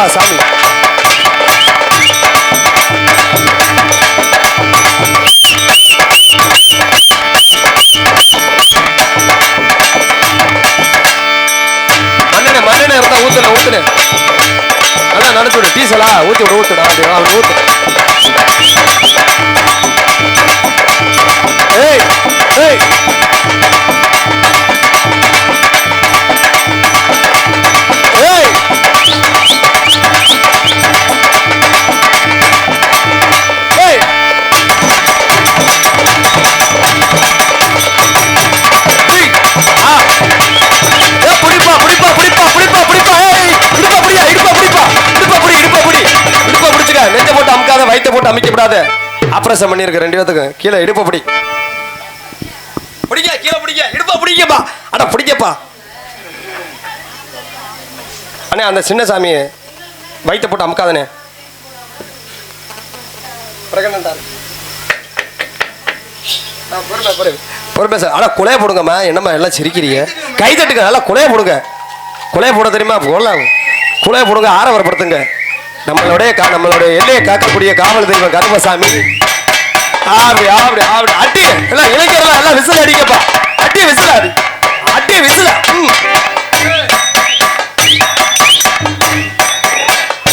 வா சாமி. மண்ணெண்ணெய் மண்ணெண்ணெய் இருந்தா ஊத்துன ஊத்துன நல்லா நினைச்சு விடு. டீசலா ஊத்தி விடு ஊத்துடா. அப்படி அவன் ஊத்து. ஏய் ஏய் ஏய். போட்டு அமைக்க விடாத. பண்ணியிருக்க ரெண்டு பேத்துக்கும் கீழே இடுப்பை பிடி. பிடிக்க கீழே பிடிக்க இடுப்பை பிடிக்கப்பா அட பிடிக்கப்பா அண்ணே அந்த சின்ன சாமி வயிற்ற போட்டு அமுக்காதனே பிரகனண்டா பொறுமை பொறுமை. பொறுமை சார். ஆனால் குலைய போடுங்கம்மா. என்னம்மா எல்லாம் சிரிக்கிறீங்க? கை தட்டுங்க நல்லா குலைய போடுங்க. குலைய போட தெரியுமா? போடலாம். குலைய போடுங்க ஆரவரப்படுத்துங்க. நம்மளுடைய கா நம்மளுடைய எல்லையை காக்கக்கூடிய காவல் தெய்வம் கருமசாமி அப்படி அப்படி அப்படி அட்டி எல்லாம் இளைஞர்கள் எல்லாம் விசில் அடிக்கப்பா அட்டி விசில் அடி. அட்டி விசில. ம்.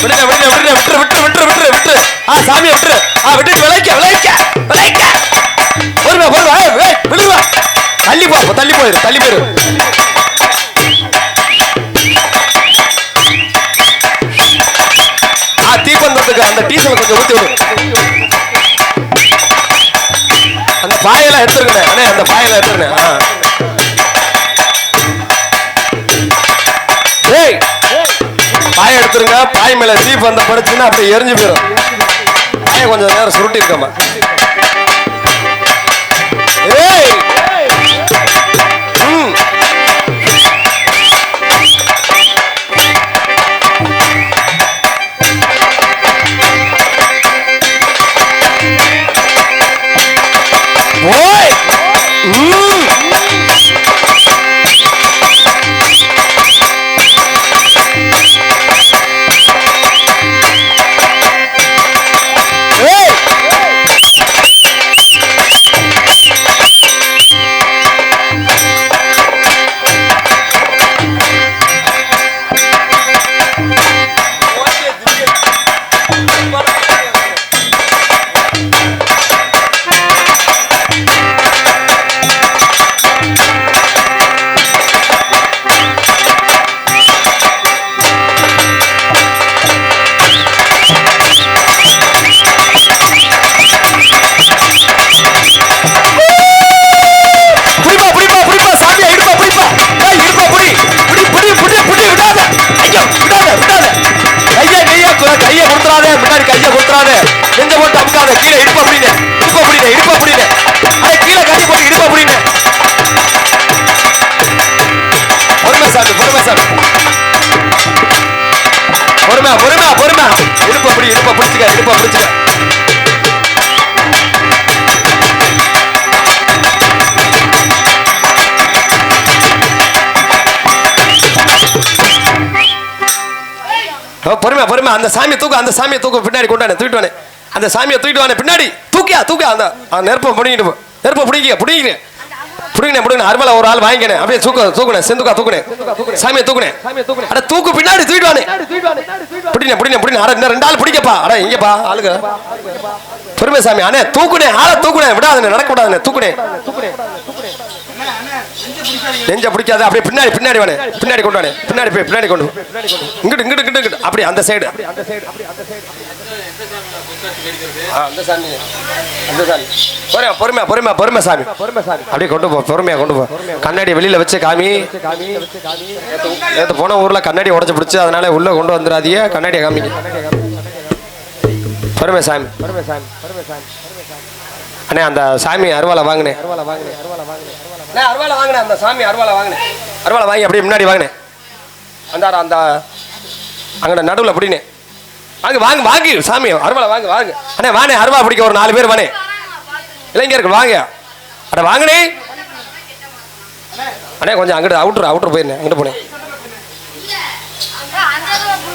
விடுங்க விடுங்க விடுங்க. விட்டுரு விட்டுரு விட்டுரு விட்டுரு விட்டுரு. ஆ சாமி விட்டுரு. ஆ விட்டுட்டு விளைக்க விளைக்க விளைக்க. பொறுமை பொறுமை விழுவா. தள்ளி போ தள்ளி போயிரு தள்ளி போயிரு. ஏய் பாய எடுத்துருங்க பாய் மேல சீப் வந்த படுச்சுன்னா அப்படியே எரிஞ்சு போயிடும் பாய கொஞ்சம் நேரம் சுருட்டி இருக்கமா பிடிச்சுக்க இடுப்பா ஓ, பொறுமை அந்த சாமியை தூக்க அந்த சாமியை தூக்க பின்னாடி கொண்டாடு தூக்கிட்டு வானே. அந்த சாமியை தூக்கிட்டு வானே பின்னாடி தூக்கியா தூக்கியா அந்த நெருப்பம் நெருப்பை பிடிங்கிட்டு போ நெருப்பை பிடிங்க பிடிங்க பிடிங்க பிடிங்க அருமலை ஒரு ஆள் வாங்கிக்கணே அப்படியே தூக்கு தூக்குனே செந்துக்கா தூக்குனே சாமியை தூக்குனே அட தூக்கு பின்னாடி தூக்கிடுவானே. வானே பிடிங்க பிடிங்க பிடிங்க அட இன்னும் ரெண்டு ஆள் பிடிக்கப்பா. அட இங்கப்பா ஆளுங்க. பொறுமை சாமி. அண்ணே தூக்குனே ஆளை தூக்குனே விடாதே நடக்க விடாதே தூக்குனே நெஞ்ச பிடிக்காது அப்படியே பின்னாடி பின்னாடி வானே பின்னாடி கொண்டு வானே பின்னாடி போய் பின்னாடி கொண்டு இங்கிட்டு இங்கிட்டு இங்கிட்டு இங்கிட்டு அப்படி அந்த சைடு அந்த சாமி அந்த சாமி. பொறுமை பொறுமை பொறுமை பொறுமை சாமி. அப்படியே கொண்டு போ பொறுமையா கொண்டு போ. கண்ணாடி வெளியில வச்சு காமி. நேற்று போன ஊர்ல கண்ணாடி உடச்சு பிடிச்சு அதனால உள்ள கொண்டு வந்துடாதீங்க. கண்ணாடியை காமிங்க. பொறுமை சாமி. அண்ணே அந்த சாமி அருவாலை வாங்கினேன் அண்ணே, அருவாலை வாங்கினேன் அந்த சாமி அருவாலை வாங்கினேன் அருவாலை வாங்கி அப்படியே முன்னாடி வாங்கினேன் அந்த அந்த அங்கே நடுவில் அப்படின்னே வாங்க வாங்க வாங்கி சாமி அருவாலை வாங்க வாங்க. அண்ணே வானே அருவா பிடிக்க ஒரு நாலு பேர் வானே இளைஞர்கள் வாங்க. அட வாங்கினே. அண்ணே கொஞ்சம் அங்கிட்டு அவுட்ரு அவுட்ரு போயிருந்தேன் அங்கிட்டு போனேன்.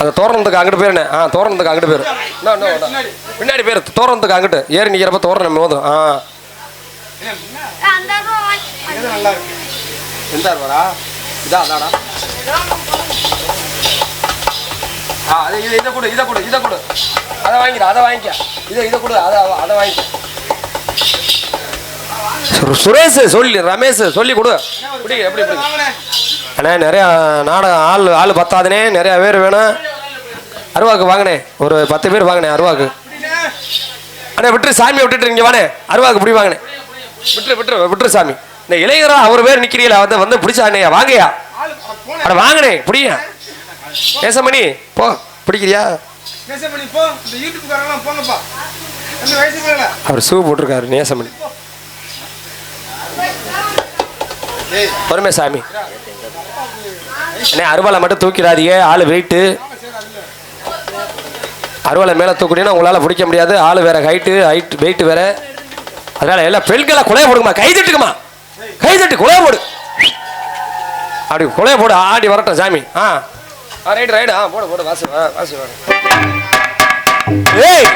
அந்த தோரணத்துக்கு அங்கிட்டு பேருண்ணே ஆ தோரணத்துக்கு அங்கிட்டு பேர் பின்னாடி பேர் தோரணத்துக்கு அங்கிட்டு. ஏறி நிற்கிறப்ப தோரணம் மோதும் ஆ. எந்த அருவாடா இதா அதாடா ஆ அது இது இதை கொடு இதை கொடு இதை கொடு. அதை வாங்கிக்க அதை வாங்கிக்க. இதை இதை கொடு அதை அதை வாங்கிக்க. சு- சுரேஷ் சொல்லி ரமேஷ் சொல்லி கொடு. இப்படி எப்படி இப்படி அண்ணே நிறையா நாடகம் ஆள் ஆள் பத்தாதுனே. நிறையா பேர் வேணும். அருவாக்கு வாங்கினே. ஒரு பத்து பேர் வாங்கினேன் அருவாக்கு. அண்ணே விட்டுரு சாமியை விட்டுட்டு இங்கே வானே அருவாக்கு இப்படி வாங்கினேன் விட்டுரு விட்டுரு விட்டுரு சாமி. இந்த இளைஞரா அவர் பேர் நிற்கிறீங்களா வந்து வந்து பிடிச்சானே வாங்கயா அட வாங்கினே பிடிங்க. நேசமணி போ பிடிக்கிறியா? அவர் ஷூ போட்டிருக்காரு நேசமணி பொறுமை சாமி. அண்ணே அருவாலை மட்டும் தூக்கிடாதீங்க. ஆள் வெயிட்டு. அறுவலை மேலே தூக்குனீங்கன்னா உங்களால் பிடிக்க முடியாது. ஆள் வேற ஹைட்டு ஹைட் வெயிட் வேற. அதனால எல்லாம் பெண்களை குலைய போடுங்கம்மா. கை தட்டுக்குமா கை தட்டு குலைய போடு. அப்படி குலைய போடு. ஆடி வரட்டும் சாமி. ஆ. ஆ ரைட் ரைடு ஆ போடு போடு. வாசு வாசு வாங்க ஏய்!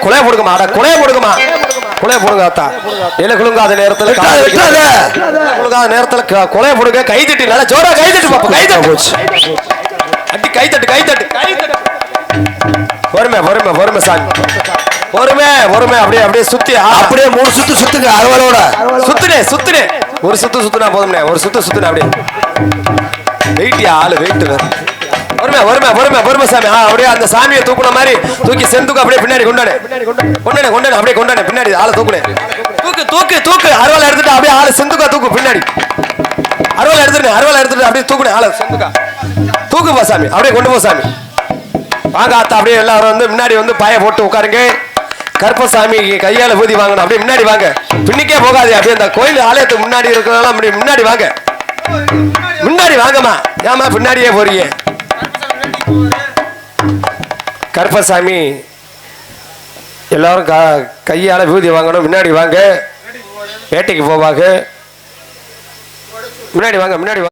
பெண்களை கொலை போடுங்கம்மா அட கொலை போடுங்கம்மா கொலை போடுங்க அத்தா இல குலுங்காத நேரத்துல குலுங்காத நேரத்துல க- கொலை போடுங்க கை தட்டி நல்லா ஜோரா கை தட்டு பாப்பா கை தட்டு. போச்சு. அடி கை தட்டு கை தட்டு. கை தட்டு பொறுமை பொறுமை பொறுமை சாமி. பொறுமை பொறுமை அப்படியே அப்படியே சுத்தி அப்படியே மூணு சுத்து சுத்துங்க அறுவலோட. சுத்துனே சுத்துனே. ஒரு சுத்து சுத்துனா போதும்னே. ஒரு சுத்து சுத்துனா அப்படியே. வெயிட்டியா ஆளு வெயிட் வருமே வருமே வருமே பொறுமை சாமி. ஆ அப்படியே அந்த சாமியை தூக்குன மாதிரி தூக்கி செந்துக்கு அப்படியே பின்னாடி கொண்டாடு. கொண்டாடு கொண்டாடு அப்படியே கொண்டாடு பின்னாடி ஆளை தூக்குனே தூக்கு தூக்கு தூக்கு. அருவாள் எடுத்துட்டு அப்படியே ஆளை செந்துக்கா தூக்கு பின்னாடி. அருவாள் எடுத்துட்டு அருவாள் எடுத்துட்டு அப்படியே தூக்குனே ஆளை செந்துக்கா. தூக்கு போ சாமி அப்படியே கொண்டு போ சாமி. வாங்க ஆத்தா அப்படியே எல்லாரும் வந்து முன்னாடி வந்து பாய போட்டு உட்காருங்க. கருப்பசாமி கையால ஊதி வாங்கணும். அப்படியே முன்னாடி வாங்க. பின்னிக்கே போகாது அப்படியே அந்த கோயில் ஆலயத்துக்கு முன்னாடி இருக்கிறதெல்லாம் அப்படி முன்னாடி வாங்க. முன்னாடி வாங்கம்மா. ஏமா பின்னாடியே போறீங்க. கருப்பசாமி எல்லாரும் க- கையால விபூதி வாங்கணும். முன்னாடி வாங்க. வேட்டைக்கு போவாங்க. முன்னாடி வாங்க முன்னாடி வாங்க.